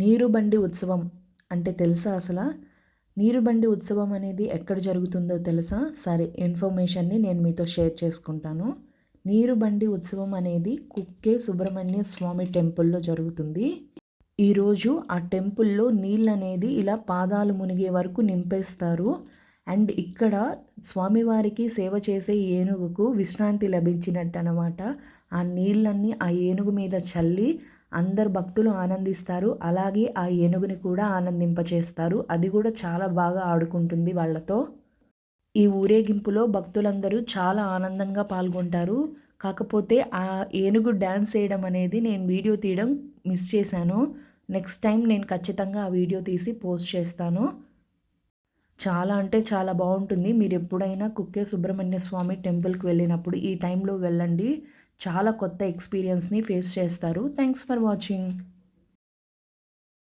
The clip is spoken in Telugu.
నీరుబండి ఉత్సవం అంటే తెలుసా అసలు? నీరుబండి ఉత్సవం అనేది ఎక్కడ జరుగుతుందో తెలుసా? సరే ఇన్ఫర్మేషన్ని నేను మీతో షేర్ చేసుకుంటాను. నీరుబండి ఉత్సవం అనేది కుక్కే సుబ్రహ్మణ్య స్వామి టెంపుల్లో జరుగుతుంది. ఈరోజు ఆ టెంపుల్లో నీళ్ళు అనేది ఇలా పాదాలు మునిగే వరకు నింపేస్తారు. అండ్ ఇక్కడ స్వామివారికి సేవ చేసే ఏనుగుకు విశ్రాంతి లభించినట్టు అనమాట ఆ నీళ్ళన్నీ ఆ ఏనుగు మీద చల్లి అందరు భక్తులు ఆనందిస్తారు. అలాగే ఆ ఏనుగుని కూడా ఆనందింపచేస్తారు. అది కూడా చాలా బాగా ఆడుకుంటుంది వాళ్ళతో. ఈ ఊరేగింపులో భక్తులందరూ చాలా ఆనందంగా పాల్గొంటారు. కాకపోతే ఆ ఏనుగు డ్యాన్స్ వేయడం అనేది నేను వీడియో తీయడం మిస్ చేశాను. నెక్స్ట్ టైం నేను ఖచ్చితంగా ఆ వీడియో తీసి పోస్ట్ చేస్తాను. చాలా అంటే చాలా బాగుంటుంది. మీరు ఎప్పుడైనా కుక్కే సుబ్రహ్మణ్య స్వామి టెంపుల్కి వెళ్ళినప్పుడు ఈ టైంలో వెళ్ళండి. చాలా కొత్త ఎక్స్పీరియన్స్ని ఫేస్ చేస్తారు. Thanks for watching